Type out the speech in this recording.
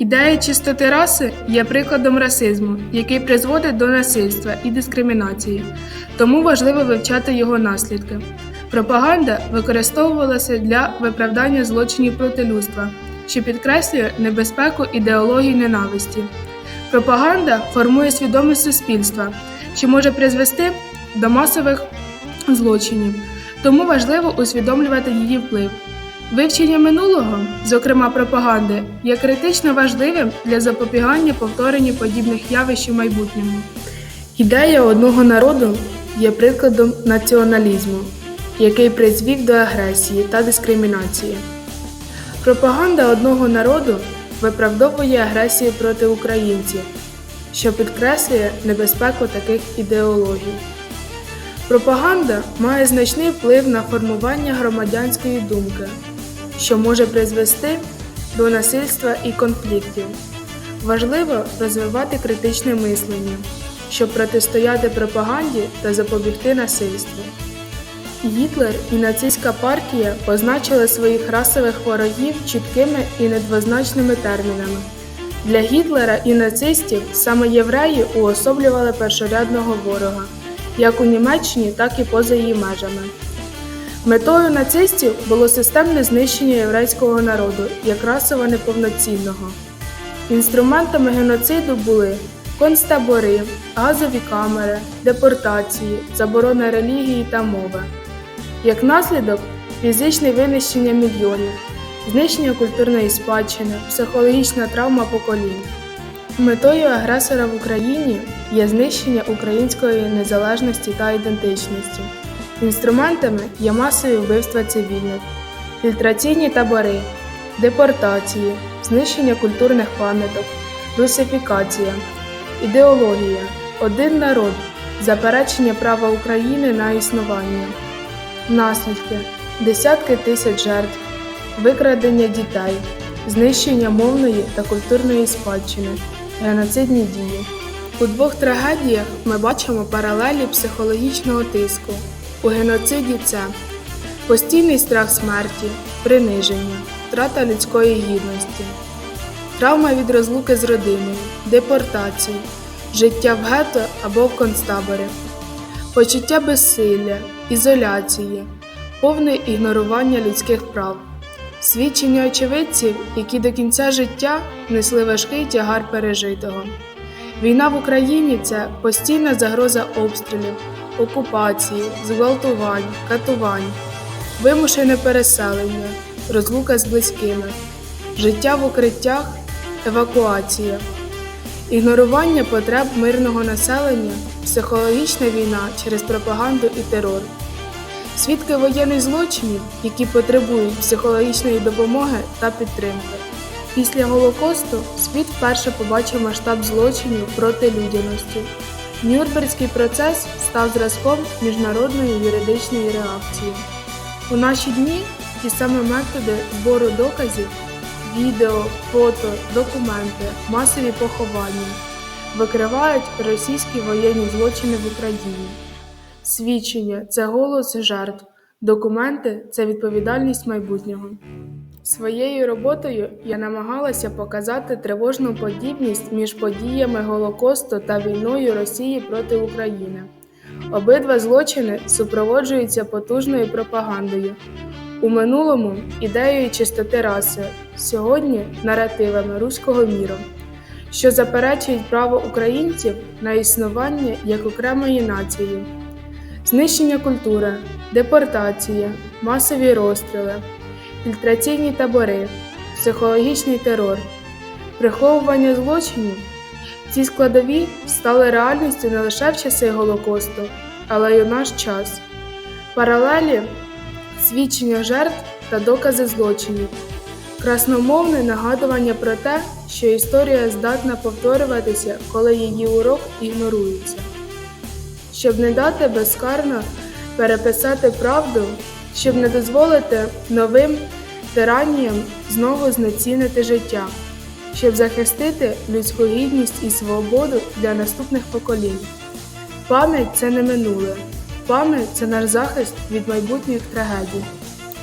Ідея чистоти раси є прикладом расизму, який призводить до насильства і дискримінації, тому важливо вивчати його наслідки. Пропаганда використовувалася для виправдання злочинів проти людства, що підкреслює небезпеку ідеології ненависті. Пропаганда формує свідомість суспільства, що може призвести до масових злочинів, тому важливо усвідомлювати її вплив. Вивчення минулого, зокрема пропаганди, є критично важливим для запобігання повторенню подібних явищ у майбутньому. Ідея одного народу є прикладом націоналізму, який призвів до агресії та дискримінації. Пропаганда одного народу виправдовує агресію проти українців, що підкреслює небезпеку таких ідеологій. Пропаганда має значний вплив на формування громадянської думки, що може призвести до насильства і конфліктів. Важливо розвивати критичне мислення, щоб протистояти пропаганді та запобігти насильству. Гітлер і нацистська партія позначили своїх расових ворогів чіткими і недвозначними термінами. Для Гітлера і нацистів саме євреї уособлювали першорядного ворога, як у Німеччині, так і поза її межами. Метою нацистів було системне знищення єврейського народу як расово неповноцінного. Інструментами геноциду були концтабори, газові камери, депортації, заборона релігії та мови. Як наслідок, фізичне винищення мільйонів, знищення культурної спадщини, психологічна травма поколінь. Метою агресора в Україні є знищення української незалежності та ідентичності. Інструментами є масові вбивства цивільних, фільтраційні табори, депортації, знищення культурних пам'яток, русифікація, ідеологія, один народ, заперечення права України на існування, наслідки, десятки тисяч жертв, викрадення дітей, знищення мовної та культурної спадщини, геноцидні дії. У двох трагедіях ми бачимо паралелі психологічного тиску. У геноциді це постійний страх смерті, приниження, втрата людської гідності, травма від розлуки з родиною, депортації, життя в гетто або в концтаборі, почуття безсилля, ізоляції, повне ігнорування людських прав, свідчення очевидців, які до кінця життя несли важкий тягар пережитого. Війна в Україні це постійна загроза обстрілів, окупації, зґвалтувань, катувань, вимушене переселення, розлука з близькими, життя в укриттях, евакуація, ігнорування потреб мирного населення, психологічна війна через пропаганду і терор, свідки воєнних злочинів, які потребують психологічної допомоги та підтримки. Після Голокосту світ вперше побачив масштаб злочинів проти людяності. Нюрнберзький процес став зразком міжнародної юридичної реакції. У наші дні ті самі методи збору доказів, відео, фото, документи, масові поховання викривають російські воєнні злочини в Україні. Свідчення це голос жертв, документи це відповідальність майбутнього. Своєю роботою я намагалася показати тривожну подібність між подіями Голокосту та війною Росії проти України. Обидва злочини супроводжуються потужною пропагандою. У минулому ідеєю чистоти раси, сьогодні наративами руського міру, що заперечують право українців на існування як окремої нації, знищення культури, депортація, масові розстріли фільтраційні табори, психологічний терор, приховування злочинів. Ці складові стали реальністю не лише в часи Голокосту, але й у наш час. Паралелі свідчення жертв та докази злочинів, красномовне нагадування про те, що історія здатна повторюватися, коли її урок ігнорується. Щоб не дати безкарно переписати правду, щоб не дозволити новим тираніям знову знецінити життя, щоб захистити людську гідність і свободу для наступних поколінь. Пам'ять це не минуле, пам'ять це наш захист від майбутніх трагедій.